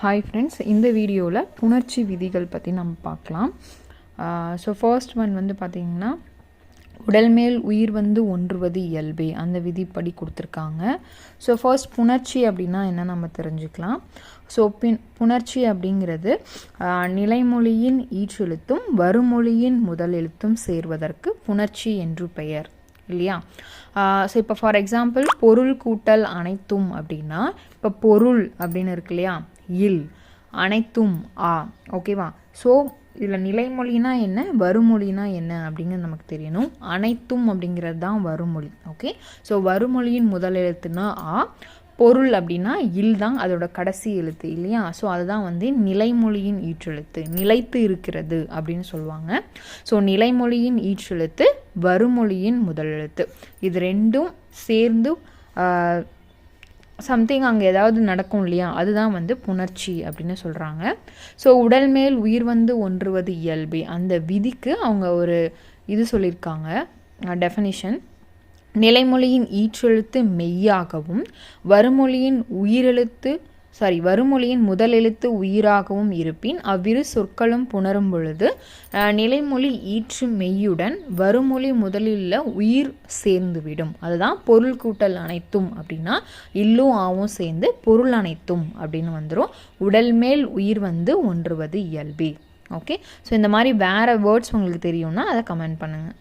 Hi friends இந்த வீடியோவில் புணர்ச்சி விதிகள் பற்றி நம்ம பார்க்கலாம். ஸோ ஃபர்ஸ்ட் ஒன் வந்து பார்த்திங்கன்னா உடல் மேல் உயிர் வந்து ஒன்றுவது இயல்பே. அந்த விதிப்படி கொடுத்துருக்காங்க. ஸோ ஃபர்ஸ்ட் புணர்ச்சி அப்படின்னா என்ன நம்ம தெரிஞ்சுக்கலாம். ஸோ பின் புணர்ச்சி அப்படிங்கிறது நிலைமொழியின் ஈற்றெழுத்தும் வருமொழியின் முதல் எழுத்தும் சேர்வதற்கு புணர்ச்சி என்று பெயர். இல்லையா? ஸோ இப்போ ஃபார் எக்ஸாம்பிள் பொருள் கூட்டல் அனைத்தும் அப்படின்னா இப்போ பொருள் அப்படின்னு இருக்கு இல்லையா? இல். அனைத்தும் ஆ. ஓகேவா ஸோ இதில் நிலைமொழினா என்ன? வருமொழினா என்ன? அப்படிங்கிறது நமக்கு தெரியணும். அனைத்தும் அப்படிங்கிறது தான் வருமொழி. ஓகே ஸோ வருமொழியின் முதல் எழுத்துனா ஆ. பொருள் அப்படின்னா இல் தான் அதோட கடைசி எழுத்து இல்லையா? ஸோ அதுதான் வந்து நிலைமொழியின் ஈற்றெழுத்து. நிலைத்து இருக்கிறது அப்படின்னு சொல்லுவாங்க. ஸோ நிலைமொழியின் ஈற்றெழுத்து வருமொழியின் முதல் எழுத்து. இது ரெண்டும் சேர்ந்து சம்திங் அங்கே ஏதாவது நடக்கும் இல்லையா? அதுதான் வந்து புணர்ச்சி அப்படின்னு சொல்கிறாங்க ஸோ உடல் மேல் உயிர் வந்து ஒன்றுவது இயல்பே. அந்த விதிக்கு அவங்க ஒரு இது சொல்லியிருக்காங்க. டெஃபனிஷன் நிலைமொழியின் ஈற்றெழுத்து மெய்யாகவும் வருமொழியின் உயிரெழுத்து சாரி வருமொழியின் முதல் எழுத்து உயிராகவும் இருப்பின் அவ்விரு சொற்களும் புணரும் பொழுது நிலைமொழி ஈற்று மெய்யுடன் வருமொழி முதலில் உயிர் சேர்ந்துவிடும். அதுதான் பொருள் கூட்டல் அனைத்தும் அப்படின்னா இல்லும் ஆவும் சேர்ந்து பொருள் அனைத்தும் அப்படின்னு வந்துடும் உடல் மேல் உயிர் வந்து ஒன்றுவது இயல்பே. ஓகே ஸோ இந்த மாதிரி வேறு வேர்ட்ஸ் உங்களுக்கு தெரியும்னா அதை கமெண்ட் பண்ணுங்கள்